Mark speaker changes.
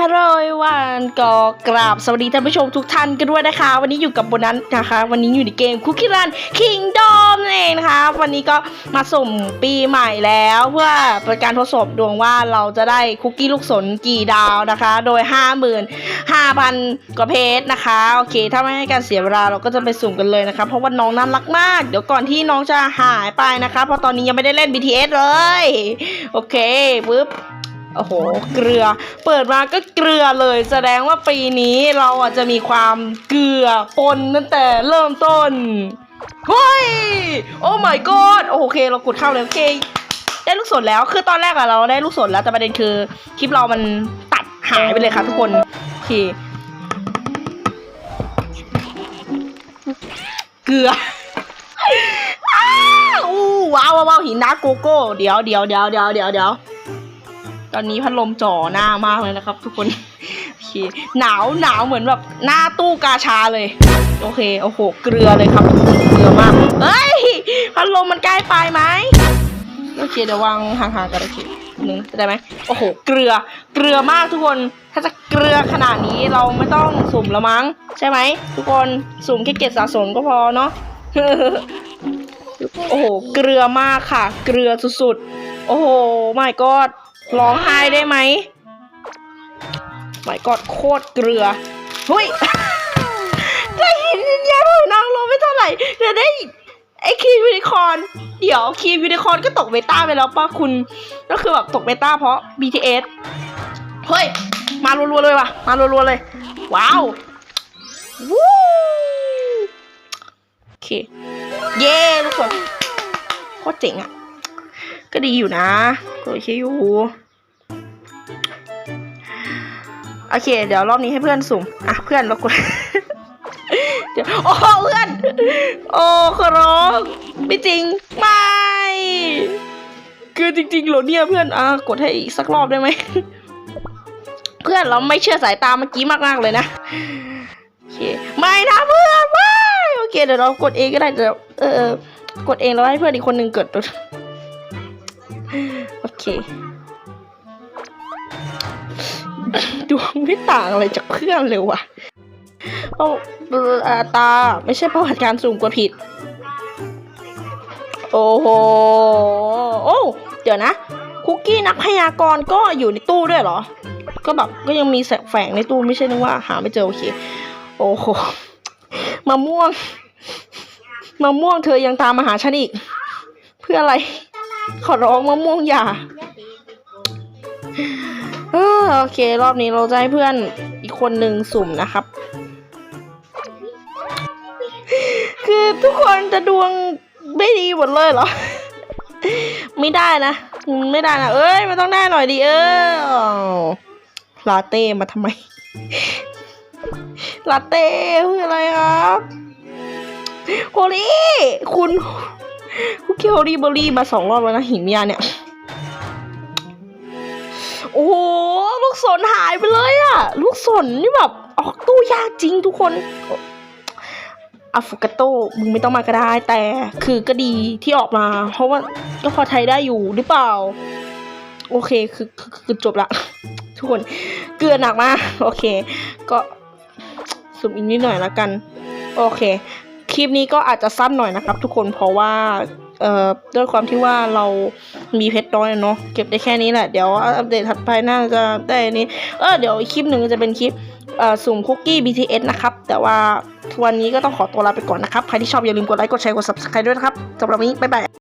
Speaker 1: ฮัลโหลวันก็กราบสวัสดีท่านผู้ชมทุกท่านกันด้วยนะคะ วันนี้อยู่กับโบนัสนะคะ วันนี้อยู่ในเกมคุกกี้รันคิงดอมนั่นเองนะคะวันนี้ก็มาสุ่มปีใหม่แล้วเพื่อเป็นการทดสอบดวงว่าเราจะได้คุกกี้ลูกสนกี่ดาวนะคะ โดย 55,000 กว่าเพจนะคะโอเค ถ้าไม่ให้การเสียเวลาเราก็จะไปสุ่มกันเลยนะคะเพราะว่าน้องน่ารักมาก เดี๋ยวก่อนที่น้องจะหายไปนะคะ เพราะตอนนี้ยังไม่ได้เล่น BTS เลยโอเคปึ๊บ โอ้โห เกลือ เปิดมาก็เกลือเลย แสดงว่าปีนี้เราอะจะมีความเกลือปนตั้งแต่เริ่มต้นเฮ้ย โอ้ my god โอเค เรากดเข้าเลยโอเค ได้ลูกศรแล้ว คือตอนแรกอะเราได้ลูกศรแล้ว แต่ประเด็นคือ คลิปเรามันตัดหายไปเลยค่ะทุกคน โอเค เกลืออ้าวอู้ว้าวว้าวหินนาโกโก้ เดี๋ยวเดี๋ยวเดี๋ยวเดี๋ยวเดี๋ยวเดี๋ยว ตอนนี้พัดลมจ่อหน้ามากเลยนะครับ ทุกคนโอเคหนาวหนาวเหมือนแบบหน้าตู้กาชาเลย โอเคโอ้โหเกลือเลยครับทุกคนเกลือมากเฮ้ยพัดลมมันใกล้ไปไหมโอเคเดี๋ยววางห่างๆกันโอเคหนึ่งได้ไหมโอ้โหเกลือเกลือมากทุกคนถ้าจะเกลือขนาดนี้เราไม่ต้องสุ่มละมั้ง ใช่ไหมทุกคนสุ่มแค่เกตสะสมก็พอเนาะโอ้โห เกลือมากค่ะ เกลือสุดๆ โอ้โหไม่กอด ร้องไห้ได้ไหมไม่กอดโคตรเกลือเฮ้ยได้หินยันยาหอยนางรมไม่เท่าไหร่เดี๋ยวได้ไอ้คีมยูนิคอนเดี๋ยวคีมยูนิคอนก็ตกเบต้าไปแล้วป่ะคุณ ก็คือแบบตกเบต้าเพราะ BTS เฮ้ย มารัวๆเลยว่ะ มารัวๆเลย ว้าววู้โอเค เย้ทุกคนโคตรเจ๋งอะ ก็ดีอยู่นะ โอเคอยู่ โอเค เดี๋ยวรอบนี้ให้เพื่อนสุ่ม อะ เพื่อนรากดเดี๋ยวโอ้เพื่อน โอ้ขอร้องไม่จริง ไม่ คือจริงๆเหรอเนี่ยเพื่อน อะ กดให้อีกสักรอบได้ไหม เพื่อนเราไม่เชื่อสายตาเมื่อกี้มากๆเลยนะ โอเค ไม่นะเพื่อนไม่โอเค เดี๋ยวเรากดเองก็ได้ เดี๋ยว เออ กดเองแล้วให้เพื่อนอีกคนหนึ่งเกิดโอ เคดวงไม่ต่างอะไรจากเพื่อนเลยว่ะเพราตาไม่ใช่ประวัติการสุ่มกดผิด โอ้โห โอ้เดี๋ยวนะ คุกกี้นักพยากรณ์ก็อยู่ในตู้ด้วยเหรอ ก็แบบก็ยังมีแฝงในตู้ไม่ใช่นึกว่าหาไม่เจอโอเค โอ้โหมะม่วงมะม่วงเธอยังตามมาหาฉันอีก เพื่ออะไร ขอร้องมะม่วงอย่าเออโอเค รอบนี้เราจะให้เพื่อนอีกคนหนึ่งสุ่มนะครับ คือทุกคนจะดวงไม่ดีหมดเลยเหรอ ไม่ได้นะไม่ได้นะ เอ้ยมันต้องได้หน่อยดิเออลาเต้มาทำไมลาเต้คืออะไรครับโฮลี่คุณ คุกกี้โฮลี่เบอรี่มาสองรอบแล้วนะหินยาเนี่ย โอ้โหลูกศรหายไปเลยอะลูกศรนี่แบบ ออกตู้ยากจริงทุกคนอาฟุกาโต้มึงไม่ต้องมาก็ได้ แต่คือก็ดีที่ออกมา เพราะว่าก็พอใช้ได้อยู่หรือเปล่า โอเคคือคือคือจบละ ทุกคนเกลือหนักมาก โอเค ก็สุ่มอีกนิดหน่อยละกัน โอเค คลิปนี้ก็อาจจะสั้นหน่อยนะครับ ทุกคนเพราะว่าเอ่อด้วยความที่ว่าเรามีเพชรน้อยเนาะเก็บได้แค่นี้แหละเดี๋ยวอัปเดตถัดไปน่าจะได้อันนี้เออเดี๋ยวอีกคลิปหนึ่งจะเป็นคลิปเอ่อสุ่มคุกกี้ BTS นะครับ แต่ว่าวันนี้ก็ต้องขอตัวลาไปก่อนนะครับ ใครที่ชอบอย่าลืมกดไลค์กดแชร์กด subscribe ด้วยนะครับสำหรับวันนี้บ๊ายบาย